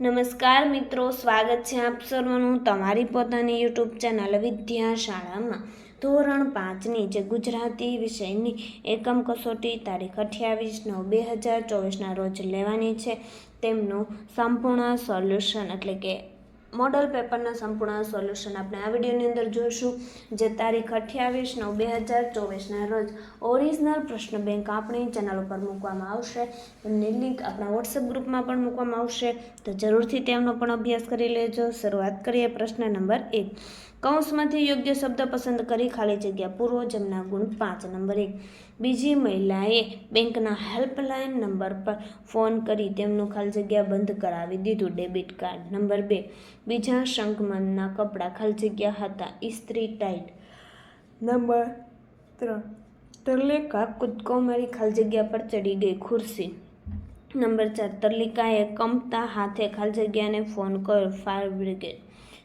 નમસ્કાર મિત્રો, સ્વાગત છે આપ સર્વનું તમારી પોતાની યુટ્યુબ ચેનલ વિદ્યાશાળામાં. ધોરણ પાંચની જે ગુજરાતી વિષયની એકમ કસોટી તારીખ અઠ્યાવીસ નવ બે હજાર ચોવીસના રોજ લેવાની છે, તેમનું સંપૂર્ણ સોલ્યુશન એટલે કે મોડલ પેપરના સંપૂર્ણ સોલ્યુશન આપણે આ વિડીયોની અંદર જોઈશું. જે તારીખ અઠ્યાવીસ નવ બે હજાર ચોવીસના રોજ ઓરિજિનલ પ્રશ્ન બેંક આપણી ચેનલ ઉપર મૂકવામાં આવશે. એમની લિંક આપણા વોટ્સએપ ગ્રુપમાં પણ મૂકવામાં આવશે. તો જરૂરથી તેમનો પણ અભ્યાસ કરી લેજો. શરૂઆત કરીએ પ્રશ્ન નંબર એક. કૌંસમાંથી યોગ્ય શબ્દ પસંદ કરી ખાલી જગ્યા પૂરો, જમના ગુણ પાંચ, નંબર એક. બીજી મહિલાએ બેંકના હેલ્પલાઇન નંબર પર ફોન કરી તેમનું ખાલી જગ્યા બંધ કરાવી દીધું, ડેબિટ કાર્ડ. નંબર બે. બીજા શંકમનના કપડાં ખાલી જગ્યા હતા, ઇસ્ત્રી ટાઈટ. નંબર ત્રણ. તરલેકા કૂદકો મારી ખાલી જગ્યા પર ચડી ગઈ ખુરશી. નંબર ચાર. તરલિકાએ કંપતા હાથે ખાલી જગ્યાને ફોન કર્યો, ફાયર બ્રિગેડ.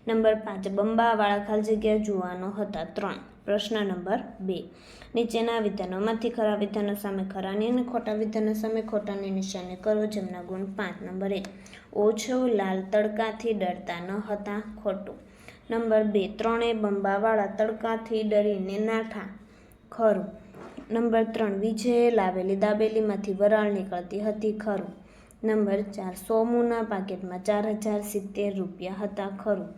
નંબર પાંચ, બંબાવાળા ખાલી જગ્યા જુવાનો હતા, ત્રણ. પ્રશ્ન નંબર બે, નીચેના વિધાનોમાંથી ખરા વિધાનો સામે ખરાની અને ખોટા વિધાનો સામે ખોટાની નિશાની કરો જેમના ગુણ પાંચ. નંબર એક, ઓછો લાલ તડકાથી ડરતા ન હતા, ખોટું. નંબર બે, ત્રણેય બંબાવાળા તડકાથી ડરીને નાઠા ખરું. નંબર ત્રણ, વિજયે લાવેલી દાબેલીમાંથી વરાળ નીકળતી હતી, ખરું. નંબર ચાર, સોમુના પાકેટમાં ચાર હજાર સિત્તેર રૂપિયા હતા, ખરું.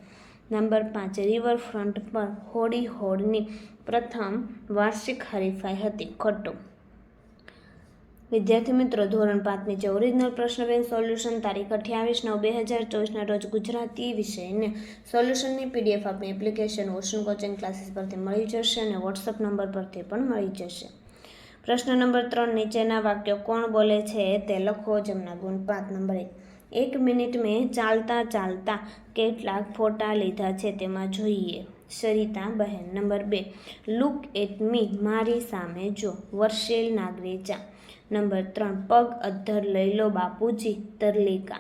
નંબર પાંચ, રિવરફ્રન્ટ પર હોડી હોડની પ્રથમ વાર્ષિક હરીફાઈ હતી, ખોટું. વિદ્યાર્થી મિત્રો, ધોરણ પાંચની જે ઓરિજિનલ પ્રશ્ન બેંક સોલ્યુશન તારીખ અઠ્યાવીસ નવ બે હજાર ચોવીસના રોજ ગુજરાતી વિષયને સોલ્યુશનની પીડીએફ આપણી એપ્લિકેશન ઓશન કોચિંગ ક્લાસીસ પરથી મળી જશે અને વોટ્સઅપ નંબર પરથી પણ મળી જશે. પ્રશ્ન નંબર ત્રણ નીચેના વાક્યો કોણ બોલે છે તે લખો જેમના ગુણ પાંચ નંબર. એક એક મિનિટ મેં ચાલતા ચાલતા કેટલાક ફોટા લીધા છે તેમાં જોઈએ. સરિતા બહેન, નંબર બે. લુક એટ મી મારી સામે જો વર્ષેલ નાગરેચા. નંબર ત્રણ. પગ અધ્ધર લઈ લો બાપુજી, તરલિકા.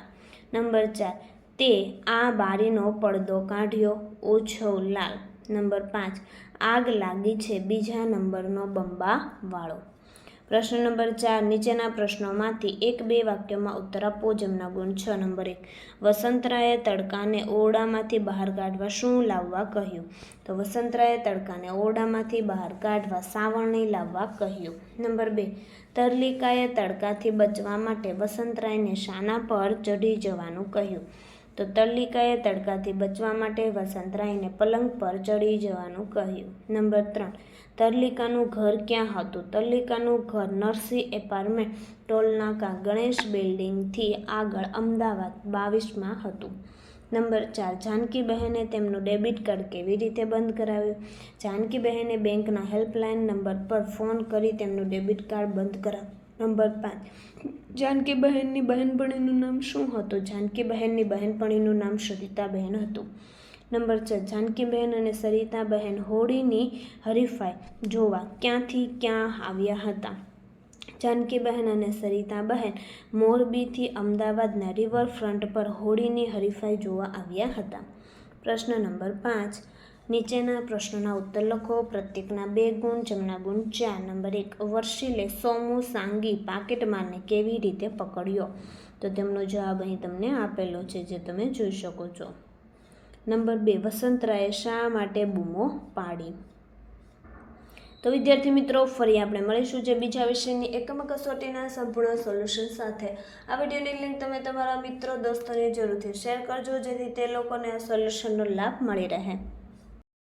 નંબર ચાર. તે આ બારીનો પડદો કાઢ્યો, ઓછો લાલ. નંબર પાંચ. આગ લાગી છે બીજા નંબરનો બંબા વાળો પ્રશ્ન નંબર ચાર, નીચેના પ્રશ્નોમાંથી એક બે વાક્યોમાં ઉત્તર આપો જેમના ગુણ છ. નંબર એક, વસંતરાયે તડકાને ઓરડામાંથી બહાર કાઢવા શું લાવવા કહ્યું? તો વસંતરાયે તડકાને ઓરડામાંથી બહાર કાઢવા સાવરણી લાવવા કહ્યું. નંબર બે, તરલિકાએ તડકાથી બચવા માટે વસંતરાયને શાના પર ચઢી જવાનું કહ્યું. તો તલ્લિકાએ તડકાથી બચવા માટે વસંતરાયને પલંગ પર ચડી જવાનું કહ્યું. નંબર ત્રણ, તલ્લિકાનું ઘર ક્યાં હતું? તલ્લિકાનું ઘર નરસિંહ એપાર્ટમેન્ટ ટોલનાકા ગણેશ બિલ્ડિંગથી આગળ અમદાવાદ બાવીસમાં હતું. નંબર ચાર જાનકી બહેને તેમનું ડેબિટ કાર્ડ કેવી રીતે બંધ કરાવ્યું? જાનકી બહેને બેંકના હેલ્પલાઇન નંબર પર ફોન કરી તેમનું ડેબિટ કાર્ડ બંધ કરાવ્યું. નંબર પાંચ. જાનકી બહેનની બહેનપણીનું નામ શું હતું? જાનકી બહેનની બહેનપણીનું નામ સરિતાબહેન હતું. નંબર છ જાનકીબહેન અને સરિતાબહેન હોળીની હરીફાઈ જોવા ક્યાંથી ક્યાં આવ્યા હતા? જાનકીબહેન અને સરિતાબહેન મોરબીથી અમદાવાદના રિવરફ્રન્ટ પર હોળીની હરીફાઈ જોવા આવ્યા હતા. પ્રશ્ન નંબર પાંચ નીચેના પ્રશ્નોના ઉત્તર લખો. પ્રત્યેકના બે ગુણ જેમના ગુણ, ચાર. નંબર એક, વર્ષીલે સોમુ સાંગી પાકેટમારને કેવી રીતે પકડ્યો? તો તેમનો જવાબ અહીં તમને આપેલો છે, જે તમે જોઈ શકો છો. નંબર બે, વસંતરાયે શા માટે બૂમો પાડી? તો વિદ્યાર્થી મિત્રો, ફરી આપણે મળીશું જે બીજા વિષયની એકમ કસોટીના સંપૂર્ણ સોલ્યુશન સાથે. આ વિડીયોની લિંક તમે તમારા મિત્રો, દોસ્તોને જરૂરથી શેર કરજો, જેથી તે લોકોને આ સોલ્યુશનનો લાભ મળી રહે.